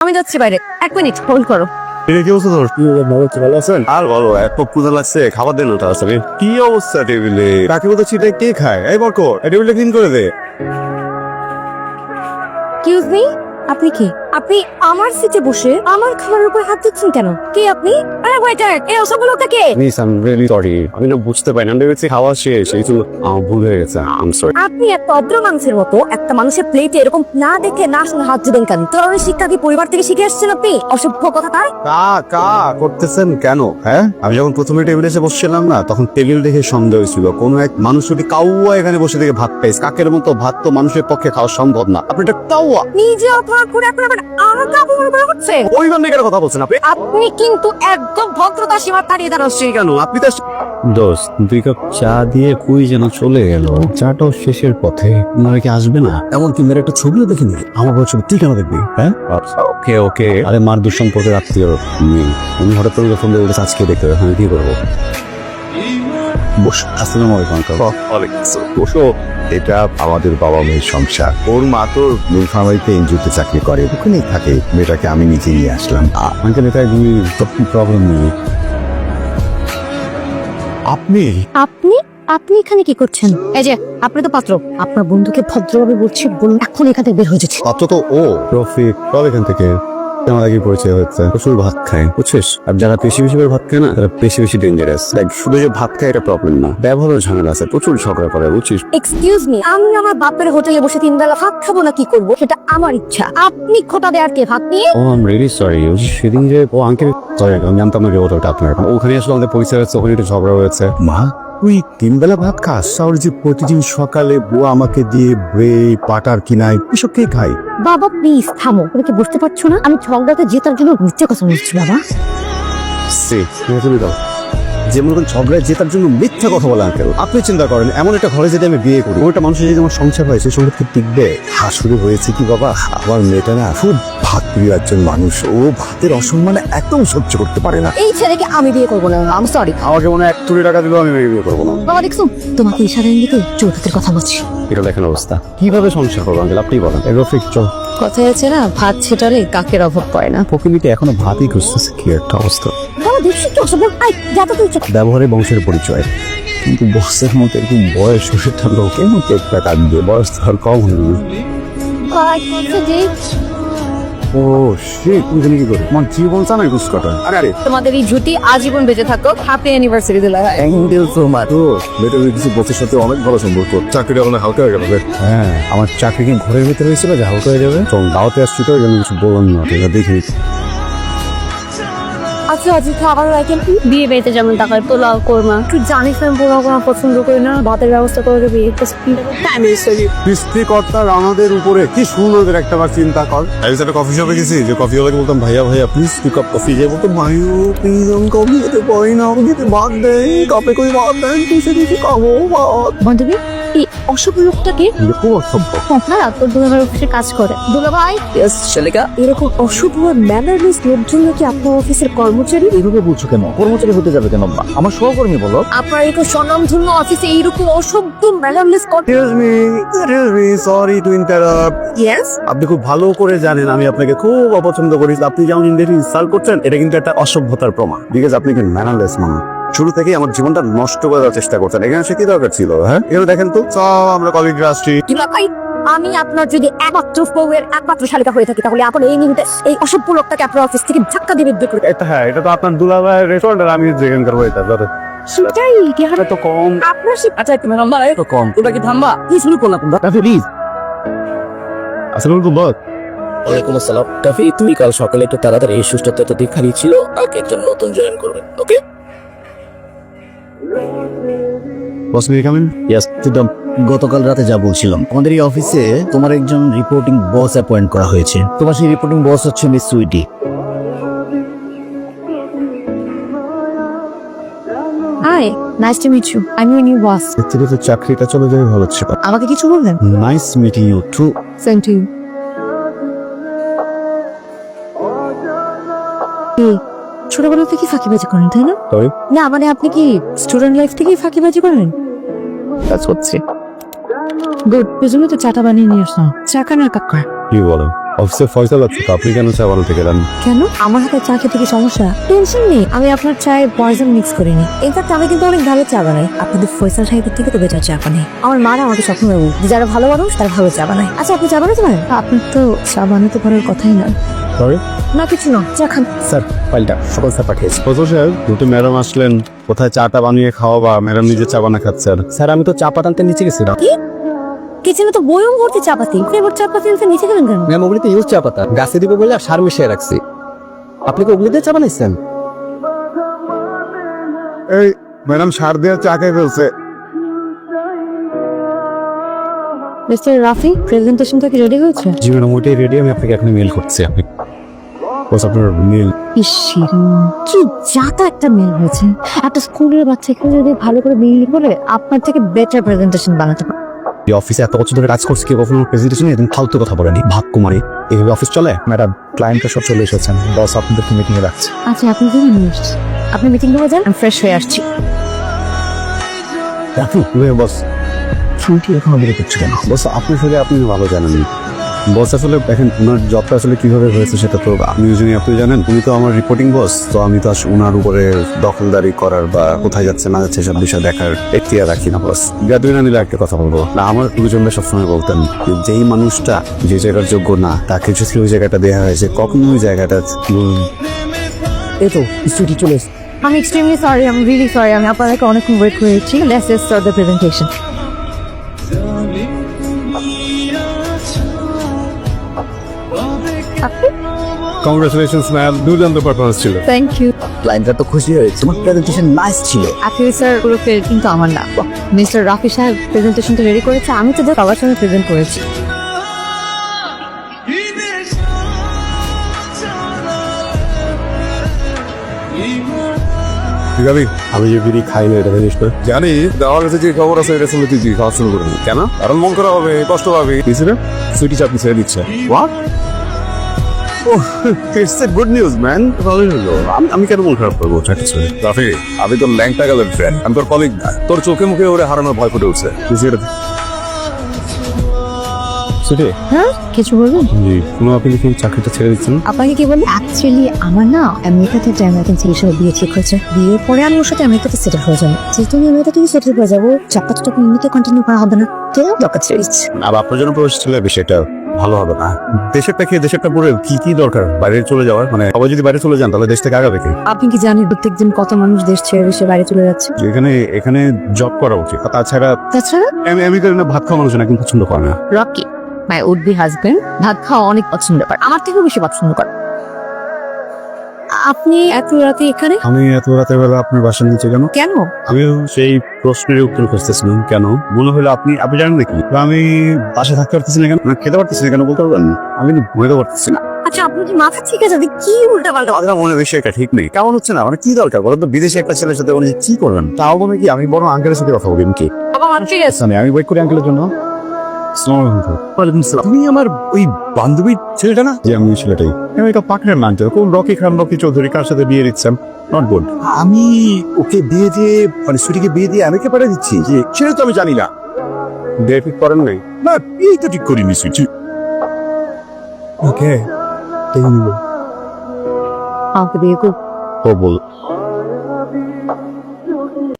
আমি যাচ্ছি বাইরে। এক মিনিট হোল্ড করো। এটা কি অবস্থা তোর? ভালো আছেন? আর বলো এত ক্ষুধা লাগছে খাবার দেন ওটা আসলে কি অবস্থা টেবিলে? কাকে বলতে কে খায়? এই বরকো টেবিলটা ক্লিন করে দে। এক্সকিউজ মি আপনি কি? আপনি আমার সিটে বসে আমার খাবারের উপর হাত দিচ্ছেন কেন? কে আপনি? আরে ওয়েটার এই অসফলতা কে? Miss I am really sorry আমি না বুঝতে পারি না। আমি ভেবেছি খাওয়া শেষ এই জন্য আমার ভুল হয়ে গেছে। আই এম সরি আপনি একটা অদ্র মানুষের মতো একটা মানুষের প্লেটে এরকম না দেখে না শুনে হাত দিবেন কেন? ধরনের শিক্ষা কি পরিবার থেকে শিখে আসছেন আপনি? অসভ্য কথা তাই? কা কা করতেছেন কেন? হ্যাঁ? আমি যখন প্রথমে টেবিলে এসে বসছিলাম না তখন টেবিল দেখে সন্দেহ হয়েছিল কোন এক মানুষ যদি কাউয়া এখানে বসে থেকে ভাত খাইস কাকের মতো ভাত তো মানুষের পক্ষে খাওয়া সম্ভব না। আপনি এটা কাউয়া? নিজে অপরাধ করে আপনি আবার আমাকে হচ্ছেন ওই বান্ধে কথা বলছেন আপনি? আপনি কিন্তু একদম ভদ্রতা সীমা ছাড়িয়ে দাঁড়াচ্ছেন কেন? আপনি তো দোস্ত দুই কাপ চা দিয়ে কুই যেন চলে গেল। চাটাও শেষের পথে। কি আসবে না? এমনকি মেয়ের একটা ছবিও দেখিনি। আমার বড় ছবি তুই কেন দেখবি হ্যাঁ? ওকে ওকে। আরে মার দুঃসম্পর্কের আত্মীয় মেয়ে। আমি হঠাৎ করে ফোন দিয়ে আজকে দেখতে হবে। হ্যাঁ কি করব? আসসালামু আলাইকুম বসো। এটা আমাদের বাবা মেয়ের সংসার। ওর মা তো নীলফামারিতে এনজিওতে চাকরি করে ওখানেই থাকে। মেয়েটাকে আমি নিজে নিয়ে আসলাম। আঙ্কেল এটা প্রবলেম নেই? আপনি? আপনি? আপনি এখানে কি করছেন? এই যে আপনি তো পাত্র। আপনার বন্ধুকে ভদ্রভাবে বলছি বলুন এখন এখান থেকে বের হয়ে যাচ্ছে। পাত্র তো ও রফিক এখান থেকে। আমার আগে পরিচয় হচ্ছে। প্রচুর ভাত খায় বুঝছিস? আর যারা বেশি বেশি করে ভাত খায় না তারা বেশি বেশি ডেঞ্জারাস লাইক শুধু যে ভাত খায় এটা প্রবলেম না। ব্যবহারের ঝামেলা আছে প্রচুর ঝগড়া করে বুঝছিস? এক্সকিউজ মি আমি আমার বাপের হোটেলে বসে তিন বেলা ভাত খাব না কি করব? সেটা আমার ইচ্ছা। আপনি খোটা দেওয়ার কে ভাত নিয়ে? ও আম রিয়েলি সরি সেদিন যে ও আঙ্কেল সরি আমি জানতাম না যে ওটা আপনার ওখানে আসলে আমাদের পরিচয় হচ্ছে ওখানে একটু ঝগড়া হয়েছে। মা তুই তিন বেলা ভাত খাস? আর যে প্রতিদিন সকালে বুয়া আমাকে দিয়ে বে পাটার কিনাই এসব কে খাই বাবা প্লিজ থামো। তুমি কি বুঝতে পারছ না? আমি ঝগড়াতে জেতার জন্য মিথ্যে কথা বলছি বাবা। সে তুমি দাও যে মনে করেন ঝগড়ায় জেতার জন্য মিথ্যা কথা বলে আঙ্কেল আপনি চিন্তা করেন এমন একটা ঘরে যদি আমি বিয়ে করি ওটা মানুষের যদি আমার সংসার হয় সেই সংসার টিকবে? হাসুরে হয়েছে কি বাবা? আমার মেয়েটা না খুব ভাত প্রিয় একজন মানুষ। ও ভাতের অসম্মানে একদম সহ্য করতে পারে না। এই ছেলেকে আমি বিয়ে করব না। আম সরি আমাকে মনে হয় এক কোটি টাকা দিলেও আমি বিয়ে করব না। বাবা দেখছ? তোমাকে ইশারা ইঙ্গিতে চৌধুরীর কথা বলছি। এটা দেখেন অবস্থা। কীভাবে সংসার করব আঙ্কেল আপনি বলেন। রফিক চল। কথা আছে না ভাত ছেটারে কাকের অভাব পায় না। প্রকৃতিতে এখনও ভাতই খুঁজতেছে কি একটা অবস্থা। ব্যবহারে বংশের পরিচয়। কিন্তু বসের মতো এরকম বয়স ওষুধটা লোকের মতো একটা কাঁদবে বয়স তো আর কম হয়নি। ও সে তুমি জানি কি করে? আমার জীবন জানা ইউজ কটা আরে আরে। তোমাদের এই জুটি আজীবন বেঁচে থাকো হ্যাপি অ্যানিভার্সারি দিলা থ্যাংক ইউ সো মাচ তো মেয়েটা কিছু বসের সাথে অনেক ভালো সম্পর্ক। চাকরিটা অনেক হালকা হয়ে গেল হ্যাঁ আমার চাকরি কি ঘরের ভিতরে হয়েছিল যে হালকা হয়ে যাবে? তো দাওয়াতে আসছি তো এই জন্য কিছু বললাম না এটা দেখি। আচ্ছা আজকে খাবার কি? বিয়ে বাড়িতে যেমন টাকার পোলাও কোরমা। তুই জানিস আমি পোলাও কোরমা পছন্দ করি না ভাতের ব্যবস্থা করে দেবি সৃষ্টিকর্তার আমাদের উপরে কি সুন্দর একটা বার চিন্তা কর। আমি একটা কফি শপে গেছি যে কফি ওলাকে বলতাম ভাইয়া ভাইয়া প্লিজ টু কাপ কফি যে বলতো ভাইও প্লিজ আমি কফি খেতে পারি না আমাকে খেতে ভাত দেন কাপে করে ভাত দেন কিসে কিছু খাব ভাত। বান্ধবী? এই অশুভ লোকটাকে তোর দুলাভাই অফিসে কাজ করে। দুলাভাই শালিকা। এরকম অশুভ ম্যানারলেস লোকজন নাকি আপনার অফিসের কর্মচারী? এইভাবে বলছো কেন? কর্মচারী হতে যাবে কেন আমার সহকর্মী বলো। আপনার এরকম স্বনামধন্য অফিসে এইরকম অসভ্য mannerless Excuse me, excuse me, sorry to interrupt. Yes আপনি খুব ভালো করে জানেন আমি আপনাকে খুব অপছন্দ করি। আপনি যেমন ইন্ডিয়াকে ইনসাল্ট করছেন এটা কিন্তু একটা অসভ্যতার প্রমাণ। বিকজ আপনি কি ম্যানারলেস মানুষ? শুরু থেকেই আমার জীবনটা নষ্ট করার চেষ্টা করছেন। এখানে সে কি দরকার ছিল হ্যাঁ? এখানে দেখেন তো। সব আমরা কলিগ আসছি আমি আপনার যদি একমাত্র বউয়ের একমাত্র শালিকা হয়ে থাকি তাহলে আপনি এই মুহূর্তে এই অসভ্য লোকটাকে আপনার অফিস থেকে ধাক্কা দিয়ে বের করে এটা হ্যাঁ এটা তো আপনার দুলাভাই রেস্টুরেন্ট আর আমি যেখানকার ওয়েটার দাদা সেটাই কি হারে? তো কম। আপনার সে আচ্ছা একটু ম্যাডাম দাঁড়ায় তো কম। ওটা কি থামবা কি শুরু করলাম তোমরা? কাফি প্লিজ আসলে তো বল ওয়ালাইকুম আসসালাম। কাফি তুই কাল সকালে একটু তাড়াতাড়ি এই সুস্থতা তো দেখা ছিল কালকে একজন নতুন জয়েন করবে ওকে বস মি কামিন ইয়াস গতকাল রাতে যা বলছিলাম। আমাদের এই অফিসে তোমার একজন রিপোর্টিং বস অ্যাপয়েন্ট করা হয়েছে। তোমার সেই রিপোর্টিং বস হচ্ছে miss Sweety hi nice to meet you I am new boss এর থেকে তো চাকরিটা চলে যাবে ভালো ছিল। আমাকে কিছু বলবেন? Nice meeting you too same to you ছোটবেলা থেকে ফাঁকিবাজি করেন তাই না? তবে? না মানে আপনি কি স্টুডেন্ট লাইফ থেকেই ফাঁকিবাজি করেন? কাজ হচ্ছে গুড পেছনে তো চাটা বানিয়ে নিয়ে আসলাম। চা খান আর কাকা? কি বলো অফিসে ফয়সাল আছে তো আপনি কেন চা বানাতে গেলেন? কেন? আমার হাতে চা খেতে কি সমস্যা? টেনশন নেই আমি আপনার চায়ে পয়জন মিক্স করিনি ইনফ্যাক্ট আমি কিন্তু অনেক ভালো চা বানাই। আপনাদের ফয়সাল সাহেবের থেকে তো বেটার চা বানাই। আমার মারা আমাকে সবসময় বলে যে যারা ভালো মানুষ তারা ভালো চা বানায়। আচ্ছা আপনি চা বানাতে পারেন? আপনার তো চা বানাতে পারার কথাই না সরি না কিছু না চা খান। স্যার ফাইলটা সকল স্যার পাঠিয়েছি। ফজল সাহেব দুটো ম্যাডাম আসলেন। কোথায় চাটা বানিয়ে খাওয়া বা ম্যাডাম নিজে চা বানা খাচ্ছেন স্যার আমি তো চা পাতানতে নিচে গেছিলাম। কিচেনে তো বয়ম ভর্তি চাপাতি এবার চাপাতি আনতে নিচে গেলেন কেন? ম্যাম ওগুলিতে ইউজ চা পাতা। গাছে দিব বলে আর সার মিশিয়ে রাখছি। আপনি কি ওগুলি দিয়ে চা বানাইছেন? এই ম্যাডাম সার দিয়ে চা খেয়ে ফেলছে। মিস্টার রাফি প্রেজেন্টেশনটা কি রেডি হয়েছে? জি ম্যাডাম ওইটাই রেডি আমি আপনাকে এখন মেল করছি আপনি বস আপনার মেল ইসিরি কি যাতা একটা মেল হয়েছে। একটা স্কুলের বাচ্চাকে যদি ভালো করে মেল করে আপনার থেকে বেটার প্রেজেন্টেশন বানাতে পারে এই অফিসে এত বছর ধরে কাজ করছি কেউ কখনো প্রেজেন্টেশন এদিন ফালতু কথা বলেনি। ভাগ কুমারী এইভাবে অফিস চলে ম্যাডাম ক্লায়েন্টরা সব চলে এসেছেন। বস আপনাদেরকে মিটিং এ রাখছে আচ্ছা আপনি কি এসেছেন আপনি মিটিং রুমে যান আমি ফ্রেশ হয়ে আসছি। বস ছুটি এখন বেরো করছে কেন? বস আপনি হলে আপনি ভালো জানেন বস আসলে দেখেন ওনার জবটা আসলে কীভাবে হয়েছে সেটা তো আপনি জানি আপনি জানেন। উনি তো আমার রিপোর্টিং বস তো আমি তো ওনার উপরে দখলদারি করার বা কোথায় যাচ্ছে না যাচ্ছে সব বিষয় দেখার এখতিয়ার রাখি না বস গাদুই না নিলে একটা কথা বলব। না, আমার গুরুজনরা সবসময় বলতেন যেই মানুষটা যে জায়গার যোগ্য না তাকে যদি ওই জায়গাটা দেওয়া হয়েছে কখনো ওই জায়গাটা এই তো স্টুডি চলে। আমি এক্সট্রিমলি সরি আমি রিলি সরি আমি আপনাদেরকে অনেকক্ষণ ওয়েট করেছি। Let's start the presentation congratulations ma'am দুর্দান্ত পারফরমেন্স ছিল। থ্যাংক ইউ ক্লায়েন্টরা তো খুশি হয়েছে তোমার প্রেজেন্টেশন নাইস ছিল। অ্যাকচুয়ালি স্যার পুরো কিন্তু আমার না। মিস্টার রাফি সাহেব প্রেজেন্টেশনটা রেডি করেছে। আমি তো সবার সঙ্গে প্রেজেন্ট করেছি। ঠিক আছে আমি যে বিড়ি খাই না এটা জানিস না? জানি আমার কাছে যে খবর আছে এটা শুনলে তুই তুই খাওয়া শুরু করবি। কেন? কারণ মন করা হবে কষ্ট সুইটি ছেড়ে দিচ্ছে। What it's a good news man ভালোই হলো। আমি আমি কেন মন খারাপ করব রাফি আমি তোর ল্যাংটা গেলের ফ্রেন্ড আমি তোর কলিগ না। তোর চোখে মুখে ওরে হারানোর ভয় ফুটে উঠছে। হ্যাঁ কিছু বলবেন? জি কোনো আপনি কি চাকরিটা ছেড়ে দিচ্ছেন? আপনাকে কি বলব অ্যাকচুয়ালি আমার না আমেরিকাতে একটা আমেরিকান ছেলের সাথে বিয়ে ঠিক হয়েছে। বিয়ের পরে আমি ওর সাথে আমেরিকাতে সেটেল হয়ে যাব। যেহেতু আমি আমেরিকাতে সেটেল হয়ে যাব চাকরিটা তো এমনিতে কন্টিনিউ করা হবে না। তো দরকার ছেড়ে দিচ্ছি। আর আপনার জন্য প্রবেশ ছিল বিষয়টা ভালো হবে না। দেশেরটা কি দেশেরটা পরে কি কি দরকার? বাইরে চলে যাওয়ার? মানে সবাই যদি বাইরে চলে যান তাহলে দেশ থেকে আগাবে কি? আপনি কি জানেন প্রত্যেকদিন কত মানুষ দেশ ছেড়ে দেশে বাইরে চলে যাচ্ছে? এখানে এখানে জব করা উচিত। তাছাড়া তাছাড়া? আমি আমেরিকার না ভাত খাওয়া মানুষ না কিন্তু পছন্দ করে না। Rocky my would be husband ভাত খাওয়া অনেক পছন্দ করে। আমার থেকেও বেশি পছন্দ করে। আপনি এত রাতে এখানে? আমি এত রাতের বেলা আপনার বাসার নিচে কেন? কেন? আমি সেই প্রশ্নের উত্তর খুঁজতেছিলাম কেন? মনে হলো আপনি আপনি জানেন দেখি আমি বাসা থাকতে পারতেছি না কেন? না খেতে পারতেছি না কেন বলতে পারবেন আমি ঘুমাতে পারতেছি না। আচ্ছা আপনার কি মাথা ঠিক আছে? আপনি কি উল্টা পাল্টা কথা মনে বিষয়টা ঠিক নেই? কেমন হচ্ছে না? মানে কি দরকার? তো বিদেশে একটা ছেলের সাথে উনি কি করবেন? তাও কি আমি বড় আঙ্কেলের সাথে কথা বলি কি বাবা ঠিক আছে। আমি ওয়েট করি আঙ্কেলের জন্য। তুমি আমার ওই বান্ধবীর ছেলেটা না? আমি ওই ছেলেটাই। আমি এটা পাকড়ের নাম কোন রকি খান রকি চৌধুরী কার সাথে বিয়ে দিচ্ছেন? নট গুড আমি ওকে বিয়ে দিয়ে মানে সুটিকে বিয়ে দিয়ে আমাকে পাঠিয়ে দিচ্ছি। যে সেটা তো আমি জানি না। বিয়ে ঠিক করেন নাই? না এই তো ঠিক করিনি সুইটি ওকে আমাকে বিয়ে করুন ও বল